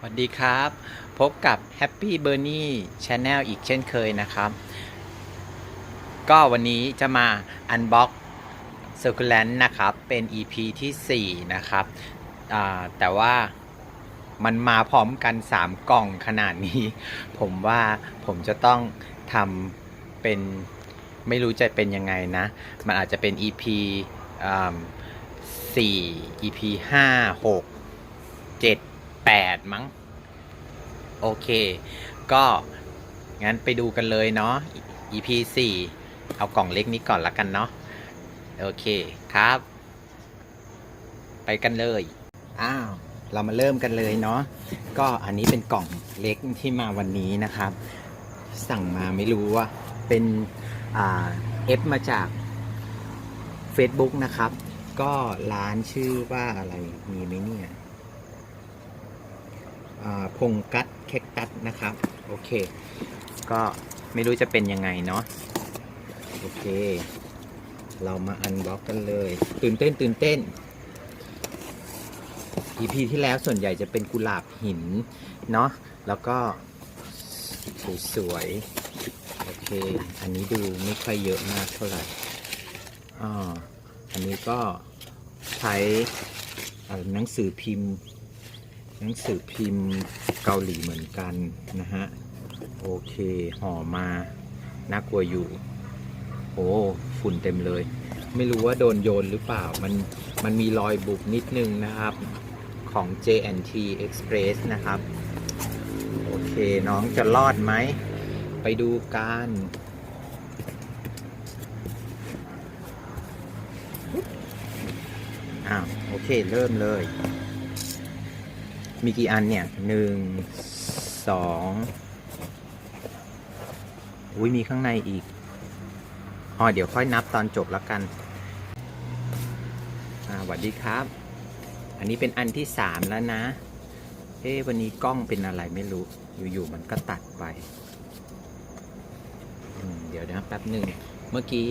สวัสดีครับ พบกับ Happy Bernie Channel อีกเช่นเคยนะครับ ก็วันนี้จะมา Unbox Circulant นะครับ เป็น EP ที่ 4 นะครับ แต่ว่ามันมาพร้อมกัน 3 กล่องขนาดนี้ ผมว่าผมจะต้องทำเป็นไม่รู้จะเป็นยังไงนะ มันอาจจะเป็น EP อ่า4 EP 5 6 7 8 มั้ง โอเค ก็งั้นไปดูกันเลยเนาะ EP 4 เอากล่องเล็กนี้ก่อนละกันเนาะ โอเคครับ ไปกันเลย อ้าว เรามาเริ่มกันเลยเนาะ ก็อันนี้เป็นกล่องเล็กที่มาวันนี้นะครับ สั่งมาไม่รู้ว่าเป็นอ่าเอฟมาจาก Facebook นะครับ ก็ร้านชื่อว่าอะไรมีไหมเนี่ย พงกัดเค็กตัดนะครับ โอเค ก็ไม่รู้จะเป็นยังไงเนาะโอเค เรามาอันบ็อกกันเลย ตื่นเต้นตื่นเต้น EP ที่แล้วส่วนใหญ่จะเป็นกุหลาบหิน เนาะแล้วก็สวยๆโอเค อันนี้ดูไม่ค่อยเยอะมากเท่าไหร่อ่าอันนี้ก็ใช้หนังสือพิมพ์ หนังสือพิมพ์เกาหลีเหมือนกันนะฮะ โอเคห่อมาน่ากลัวอยู่โอ้ฝุ่นเต็มเลย ไม่รู้ว่าโดนโยนหรือเปล่า มันมันมีรอยบุบนิดนึงนะครับของ JNT Express นะครับ โอเคน้องจะรอดไหม ไปดูกันอ้าวโอเคเริ่มเลย มีกี่อันเนี่ยหนึ่งสองอุ้ยมีข้างในอีกอ๋อเดี๋ยวค่อยนับตอนจบแล้วกันสวัสดีครับ อันนี้เป็นอันที่สามแล้วนะ เอ๊วันนี้กล้องเป็นอะไรไม่รู้ อยู่ๆมันก็ตัดไป เดี๋ยวนะแป๊บหนึ่ง เมื่อกี้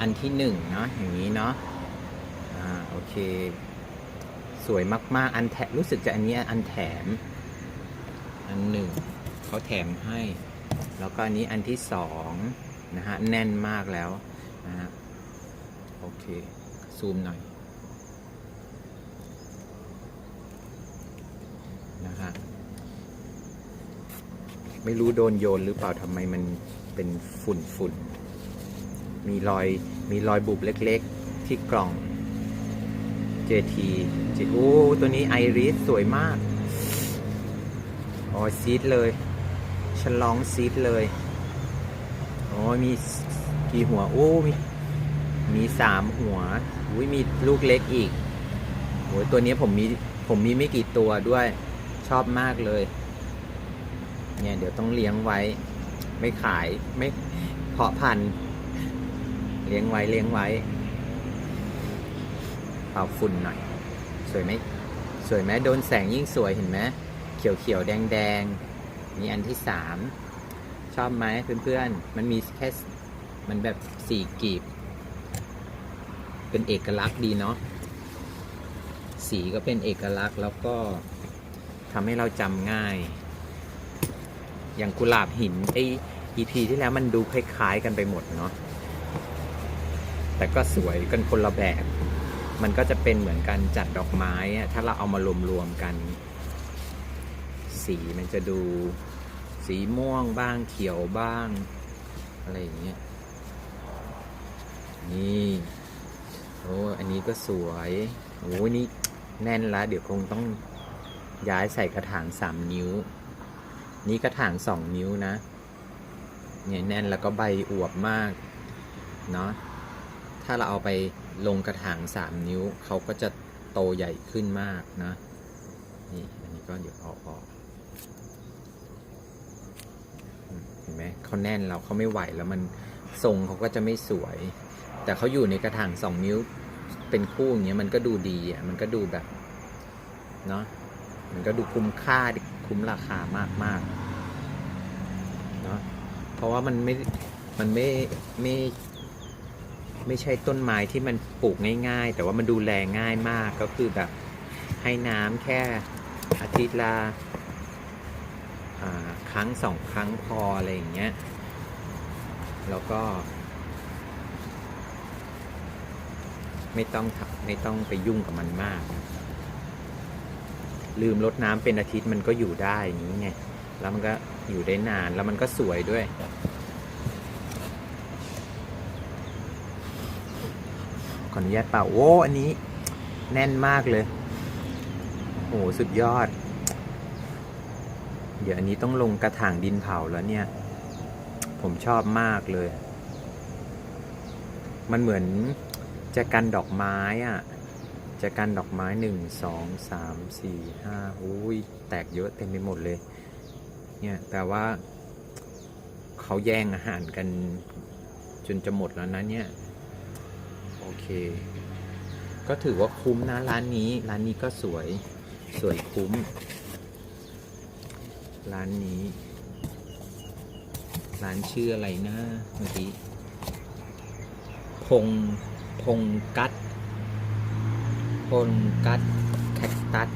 อันที่หนึ่งเนาะ อย่างนี้เนาะ อ่า โอเค สวยมาก ๆ อันแถมรู้สึกจะอันนี้อันแถม อันหนึ่งเขาแถมให้ แล้วก็อันนี้อันที่สองนะฮะ แน่นมากแล้วนะฮะ โอเค ซูมหน่อยนะฮะ ไม่รู้โดนโยนหรือเปล่าทำไมมันเป็นฝุ่นฝุ่นมีรอยมีรอยบุบเล็ก ๆ ที่กล่อง JT จิโอ้ตัวนี้ไอริสสวยมากอ๋อซีดเลยฉันร้องซีดเลยอ๋อมีกี่หัว โอ้ มีมีสามหัวอุ้ยมีลูกเล็กอีกโอ้ยตัวนี้ผมมี ผมมีไม่กี่ตัวด้วย ชอบมากเลย เนี่ย เดี๋ยวต้องเลี้ยงไว้ ไม่ขาย ไม่เพาะพันธุ์ เลี้ยงไว้ เลี้ยงไว้ เป่าฝุ่นหน่อย สวยไหมสวยไหมโดนแสงยิ่งสวยเห็นไหมเขียวเขียวแดงแดงๆนี่อันที่สามชอบไหมเพื่อนๆ มันมีแค่มันแบบสี่กีบ เป็นเอกลักษณ์ดีเนาะสีก็เป็นเอกลักษณ์แล้วก็ทำให้เราจำง่าย อย่างกุหลาบหินไอ EP ที่แล้วมันดูคล้ายๆกันไปหมดเนาะแต่ก็สวยกันคนละแบบ มันก็จะเป็นเหมือนกันจัดดอกไม้ถ้าเราเอามารวมๆกัน สีมันจะดูสีม่วงบ้างเขียวบ้าง อะไรอย่างเงี้ยนี่โอ้อันนี้ก็สวยโอ้นี่แน่นละเดี๋ยวคงต้องย้ายใส่กระถางสามนิ้ว นี่กระถางสองนิ้วนะเนี่ยแน่นแล้วก็ใบอวบมากเนาะถ้าเราเอาไป ลงกระถางสามนิ้วเขาก็จะโตใหญ่ขึ้นมากนะ นี่อันนี้ก็เดี๋ยวเอาออกอืมเห็นไหมเขาแน่นแล้วเขาไม่ไหวแล้วมันทรงเขาก็จะไม่สวย แต่เขาอยู่ในกระถางสองนิ้วเป็นคู่อย่างเงี้ยมันก็ดูดีอะมันก็ดูแบบเนาะมันก็ดูคุ้มค่าคุ้มราคามากมากๆเนาะเพราะว่ามันไม่มันไม่ไม่ ไม่ใช่ต้นไม้ที่มันปลูกง่าย ๆ แต่ว่ามันดูแลง่ายมากก็คือแบบให้น้ำแค่อาทิตย์ละครั้งสองครั้งพออะไรอย่างเงี้ย แล้วก็ ไม่ต้องทำไม่ต้องไปยุ่งกับมันมาก ลืมรดน้ำเป็นอาทิตย์มันก็อยู่ได้อย่างนี้ไง แล้วมันก็อยู่ได้นานแล้วมันก็สวยด้วย ขออนุญาตเป่าโอ้อันนี้ แน่นมากเลยโอ้โหสุดยอด เดี๋ยวอันนี้ต้องลงกระถางดินเผาแล้วเนี่ย ผมชอบมากเลย มันเหมือนจะกันดอกไม้อะจะกันดอกไม้หนึ่งสองสามสี่ห้าอุ้ยแตกเยอะเต็มไปหมดเลย เนี่ยแปลว่าเขาแย่งอาหารกันจนจะหมดแล้วนะเนี่ย โอเค ก็ถือว่าคุ้มนะร้านนี้ ร้านนี้ก็สวย สวยคุ้ม ร้านนี้ ร้านชื่ออะไรนะเมื่อกี้ พง พงกัด พงกัดแคคตัส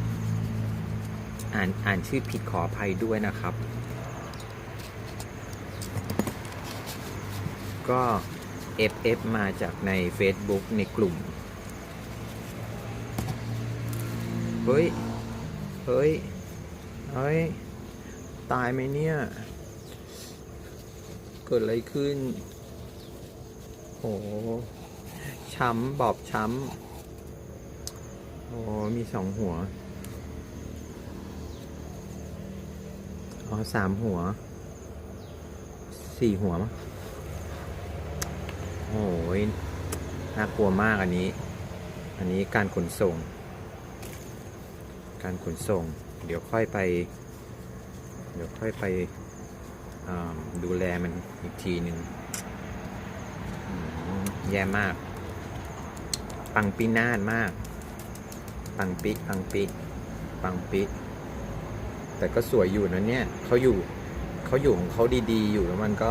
อ่านอ่านชื่อผิดขออภัยด้วยนะครับ ก็ FF มาจากใน Facebook ในกลุ่ม เฮ้ย เฮ้ย เฮ้ย ตายไหมเนี่ย เกิดอะไรขึ้น โอ้ช้ำ บอบช้ำ โอ้มีสองหัว อ๋อสามหัว สี่หัวมั้ง โอ้ยน่ากลัวมากอันนี้ อันนี้การขนส่ง การขนส่ง เดี๋ยวค่อยไป เดี๋ยวค่อยไปดูแลมันอีกทีหนึ่งแย่มาก ปังปีนาดมาก ปังปิปังปิปังปิแต่ก็สวยอยู่นะเนี่ยเขาอยู่เขาอยู่ของเขาดีๆ อยู่แล้วมันก็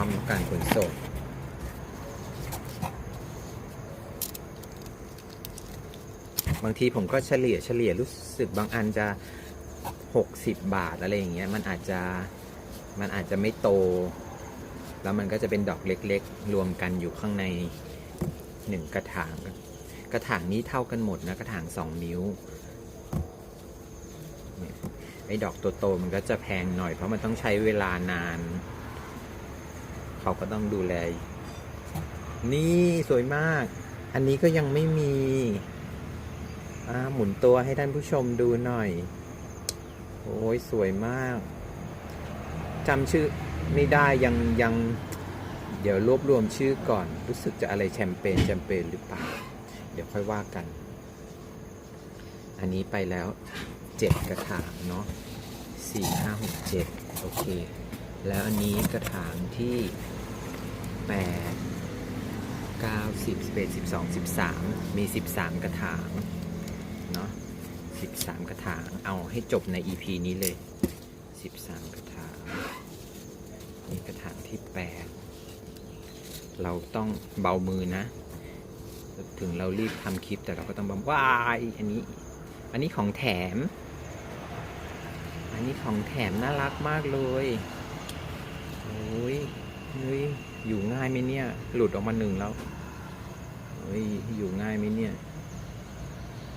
ความการขนส่งบางทีผมก็เฉลี่ยเฉลี่ยรู้สึกบางอันจะ 60 บาทอะไรอย่างเงี้ยมันอาจจะมันอาจจะไม่โต แล้วมันก็จะเป็นดอกเล็กๆ รวมกันอยู่ข้างในหนึ่งกระถาง กระถางนี้เท่ากันหมดนะ กระถางสองนิ้วไอ้ดอกโตๆมันก็จะแพงหน่อยเพราะมันต้องใช้เวลานาน เขาก็ต้องดูแล นี่สวยมาก อันนี้ก็ยังไม่มีหมุนตัวให้ท่านผู้ชมดูหน่อย โอ้ยสวยมากจำชื่อไม่ได้ยังยัง เดี๋ยวรวบรวมชื่อก่อน รู้สึกจะอะไรแชมเปญแชมเปญหรือเปล่า เดี๋ยวค่อยว่ากัน อันนี้ไปแล้วเจ็ดกระถางเนาะสี่ห้าหกเจ็ดโอเค แล้วอันนี้กระถางที่ แปดเก้าสิบสิบเอ็ดสิบสองสิบสามมีสิบสามกระถางเนาะสิบสามกระถาง เอาให้จบใน EP นี้เลยสิบสามกระถางนี่กระถางที่แปดเราต้องเบามือนะ ถึงเรารีบทำคลิปแต่เราก็ต้องบอกว้ายอันนี้ อันนี้ของแถม อันนี้ของแถมน่ารักมากเลยโอ้ย เฮ้ย อยู่ง่ายไหมเนี่ย หลุดออกมาหนึ่งแล้ว เฮ้ย อยู่ง่ายไหมเนี่ย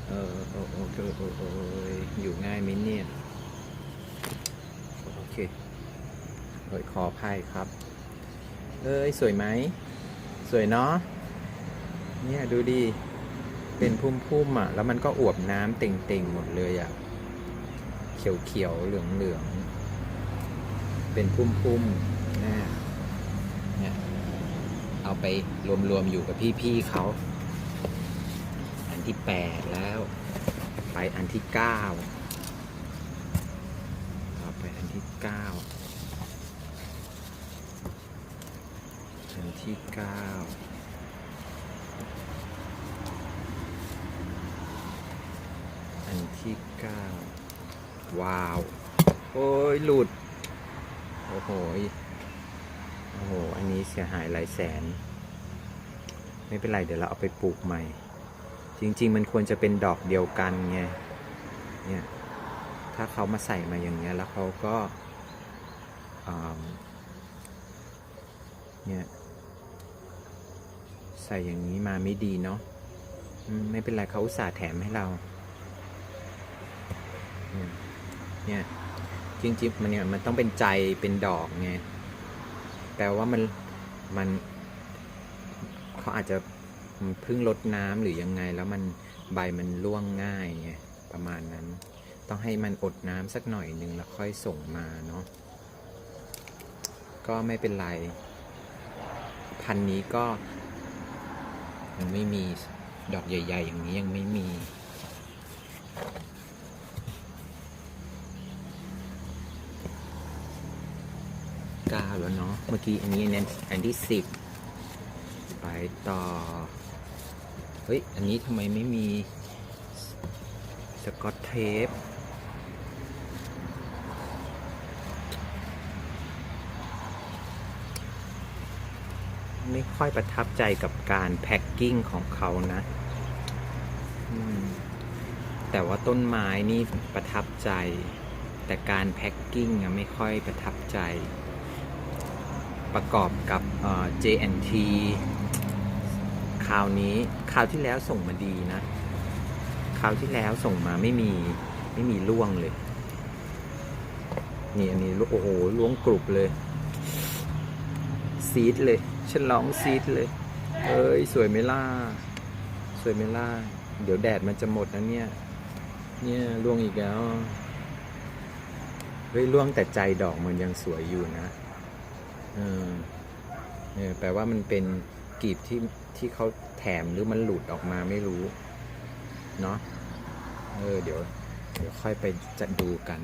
เออโอโอเคโอโอยอยู่ง่ายไหมเนี่ย โอเคเอ้ยขอภัยครับ เอ้ย สวยไหม สวยเนาะ เนี่ยดูดิเป็นพุ่มๆอะ แล้วมันก็อวบน้ำเต่งๆ หมดเลยอะ เขียวๆ เหลืองๆ เป็นพุ่มๆนี่ เอาไปรวมๆอยู่กับพี่ๆเขาอันที่แปดแล้ว ไปอันที่เก้าต่อไปอันที่เก้าอันที่เก้าอันที่เก้าว้าว โอ้ยหลุด โอ้โห อ้โห อันนี้เสียหายหลายแสน ไม่เป็นไรเดี๋ยวเราเอาไปปลูกใหม่ จริง ๆ มันควรจะเป็นดอกเดียวกันไง เนี่ย ถ้าเขามาใส่มาอย่างเงี้ย แล้วเขาก็เนี่ย ใส่อย่างนี้มาไม่ดีเนาะไม่เป็นไรเขาอุตส่าห์แถมให้เรา เนี่ย จริงๆมันเนี่ยมันต้องเป็นใจเป็นดอกไง แปลว่ามันมันเขาอาจจะเพิ่งลดน้ำหรือยังไง แล้วมันใบมันร่วงง่ายไงประมาณนั้น ต้องให้มันอดน้ำสักหน่อยหนึ่งแล้วค่อยส่งมาเนาะก็ไม่เป็นไร พันธุ์นี้ก็ยังไม่มีดอกใหญ่ ๆ อย่างนี้ยังไม่มี เก้าแล้วเนาะ เมื่อกี้อันนี้อันที่สิบไปต่อ เฮ้ย อันนี้ทำไมไม่มีสกอตเทป ไม่ค่อยประทับใจกับการแพ็กกิ้งของเขานะแต่ว่าต้นไม้นี่ประทับใจ แต่การแพ็กกิ้งอะไม่ค่อยประทับใจ ประกอบกับเอ่อ JNT คราวนี้คราวที่แล้วส่งมาดีนะคราวที่แล้วส่งมาไม่มีไม่มีล่วงเลย นี่อันนี้โอ้โหล่วงกรุบเลย ซีดเลยฉันร้องซีดเลย เอ้ย สวยไหมล่ะสวยไหมล่ะเดี๋ยวแดดมันจะหมดนะเนี่ย เนี่ยล่วงอีกแล้วเฮ้ยล่วงแต่ใจดอกมันยังสวยอยู่นะ แปลว่ามันเป็นกลีบที่ที่เขาแถมหรือมันหลุดออกมาไม่รู้ เนาะเออเดี๋ยว เดี๋ยวค่อยไปจะดูกัน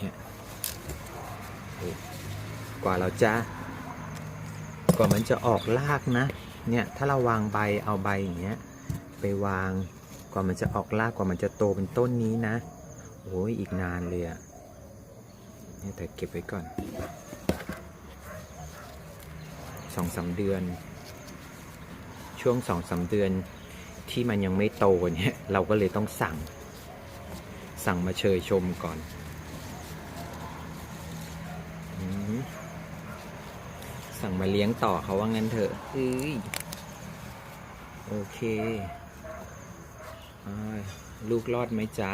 เนี่ยกว่าเราจะ กว่ามันจะออกรากนะ เนี่ยถ้าเราวางใบเอาใบอย่างเงี้ย ไปวาง กว่ามันจะออกรากกว่ามันจะโตเป็นต้นนี้นะโอ้ยอีกนานเลยอะ นี่แต่เก็บไว้ก่อนสองสามเดือน ช่วงสองสามเดือนที่มันยังไม่โตเนี่ยเราก็เลยต้องสั่ง สั่งมาเชยชมก่อนอสั่งมาเลี้ยงต่อเขาว่างั้นเถอะเฮ้ยโอเคอลูกรอดไหมจ๊ะ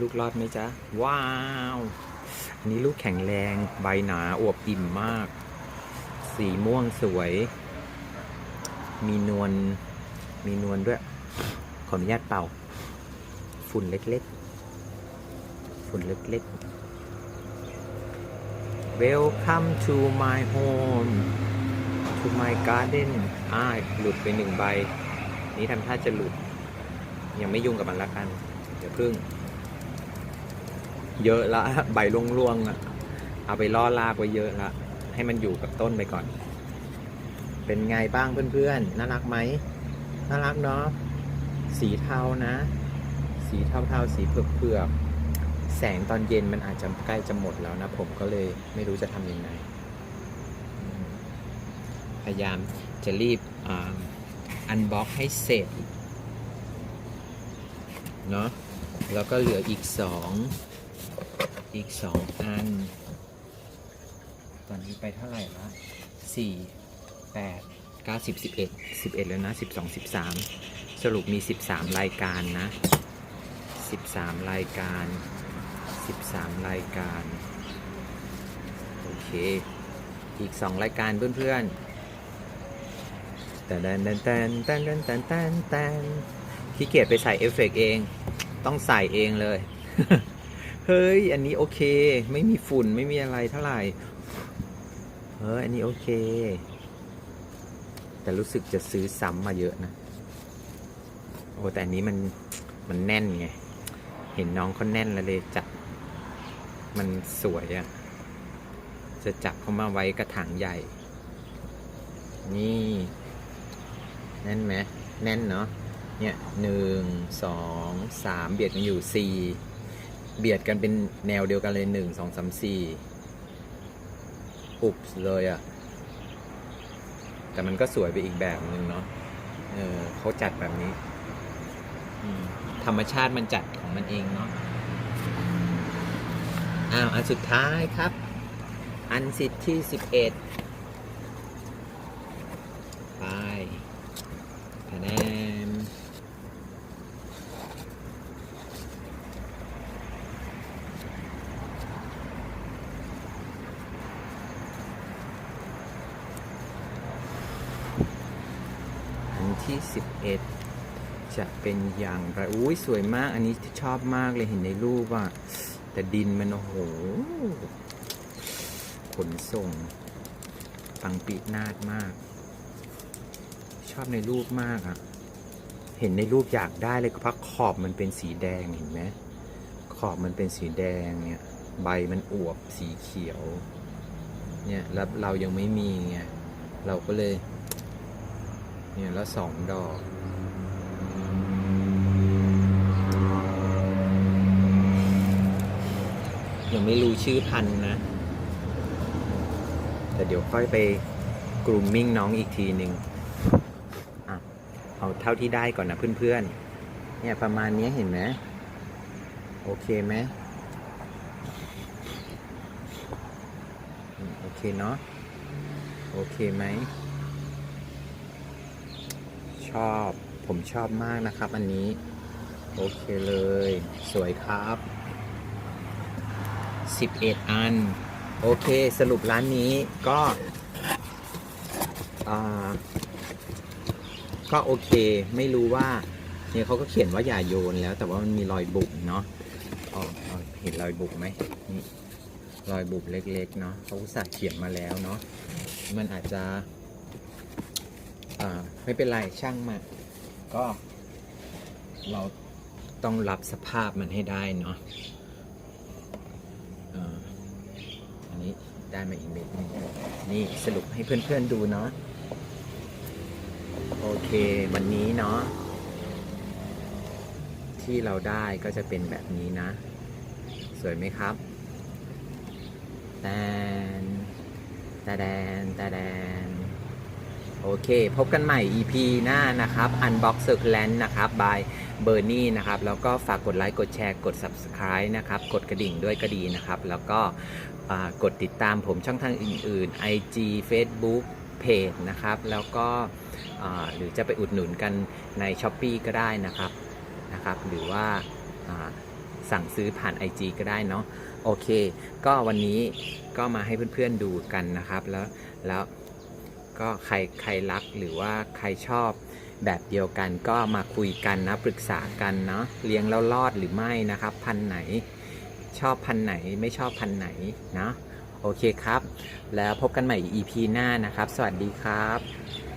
ลูกรอดไหมจ๊ะ ว้าว อันนี้ลูกแข็งแรงใบหนาอวบอิ่มมาก สีม่วงสวย มีนวลมีนวลด้วย ขออนุญาตเป่า ฝุ่นเล็กๆ ฝุ่นเล็กๆ Welcome to my home to my garden อ่าหลุดไปหนึ่งใบ นี้ทำท่าจะหลุด ยังไม่ยุ่งกับมันละกัน เดี๋ยวพึ่ง เยอะละใบร่วงๆเอาไปล่อลากไว้เยอะละ ให้มันอยู่กับต้นไปก่อน เป็นไงบ้างเพื่อนๆ น่ารักไหม น่ารักเนาะ สีเทานะ สีเทาๆ สีเผือกๆ แสงตอนเย็นมันอาจจะใกล้จะหมดแล้วนะ ผมก็เลยไม่รู้จะทำยังไง พยายามจะรีบอันบ็อกให้เสร็จ เนาะแล้วก็เหลืออีกสอง อีกสองอัน ตอนนี้ไปเท่าไหร่ละสี่แปดเก้าสิบสิบเอ็ดสิบเอ็ดแล้วนะสิบสองสิบสามสรุปมีสิบสามรายการนะสิบสามรายการสิบสามรายการ โอเค อีกสองรายการเพื่อนๆแต่แตนแตนแตนแตนแตนแตนแตนขี้เกียจไปใส่เอฟเฟกต์เอง ต้องใส่เองเลย เฮ้ย อันนี้โอเค ไม่มีฝุ่นไม่มีอะไรเท่าไหร่ เออ อันนี้โอเค แต่รู้สึกจะซื้อซ้ำมาเยอะนะ โอ้แต่อันนี้มันมันแน่นไง เห็นน้องเขาแน่นแล้วเลยจับ มันสวยอะจะจับเข้ามาไว้กระถางใหญ่ นี่ แน่นไหมแน่นเนาะ เนี่ยหนึ่งสองสามเบียดกันอยู่สี่ เบียดกันเป็นแนวเดียวกันเลยหนึ่งสองสามสี่อุบเลยอะ่ะ แต่มันก็สวยไปอีกแบบหนึ่งเนาะเออเขาจัดแบบนี้ธรรมชาติมันจัดของมันเองเนาะอ้าว อันสุดท้ายครับ อันสิทธิ์ที่สิบเอ็ดไปคะแนน ที่สิบเอ็ดจะเป็นอย่างไรอุ้ยสวยมาก อันนี้ชอบมากเลยเห็นในรูปอะแต่ดินมันโอ้โห ขนส่งปังปีนาดมาก ชอบในรูปมากอะ่ะเห็นในรูปอยากได้เลยเพราะขอบมันเป็นสีแดงเห็นไหมขอบมันเป็นสีแดงเนี่ย ใบมันอวบสีเขียว เนี่ยแล้วเรายังไม่มีไงเราก็เลย เนี่ยแล้วสองดอก ยังไม่รู้ชื่อพันธุ์นะ แต่เดี๋ยวค่อยไปกรูมมิ่งน้องอีกทีหนึ่งอะเอาเท่าที่ได้ก่อนนะเพื่อนๆ เนี่ยประมาณนี้เห็นไหมโอเคไหมโอเคเนาะโอเคไหม ชอบ ผมชอบมากนะครับ อันนี้ โอเคเลย สวยครับ 11 อัน โอเค สรุปร้านนี้ก็ก็โอเค ไม่รู้ว่า เนี่ยเขาก็เขียนว่าอย่าโยนแล้ว แต่ว่ามันมีรอยบุบเนาะเห็นรอยบุบไหมรอยบุบเล็ก ๆ เนาะเขาอุตส่าห์เขียนมาแล้วเนาะมันอาจจะ อ่าไม่เป็นไรช่างมาก็ เราต้องรับสภาพมันให้ได้เนาะอ่าอันนี้ได้มาอีกเม็ดหนึงนี่สรุปให้เพื่อนๆดูเนาะโอเค วันนี้เนาะที่เราได้ก็จะเป็นแบบนี้นะ สวยไหมครับ แตนตาแดนตาแดน โอเค พบกันใหม่ EP หน้านะครับ Unbox Circulant นะครับ by Bernie นะครับ แล้วก็ฝากกดไลค์ กดแชร์ กด Subscribe นะครับ กดกระดิ่งด้วยก็ดีนะครับ แล้วก็กดติดตามผมช่องทางอื่น ๆ IG Facebook Page นะครับ แล้วก็หรือจะไปอุดหนุนกันใน s h อ p e e ก็ได้นะครับนะครับ หรือว่าสั่งซื้อผ่าน IG ก็ได้เนาะโอเค ก็วันนี้ก็มาให้เพื่อน ๆ ดูกันนะครับ แล้วแล้ว ก็ใครใครรักหรือว่าใครชอบแบบเดียวกันก็มาคุยกันนะปรึกษากันเนาะเลี้ยงแล้วรอดหรือไม่นะครับ พันไหนชอบพันไหนไม่ชอบพันไหนนะโอเคครับ แล้วพบกันใหม่ EP หน้านะครับ สวัสดีครับ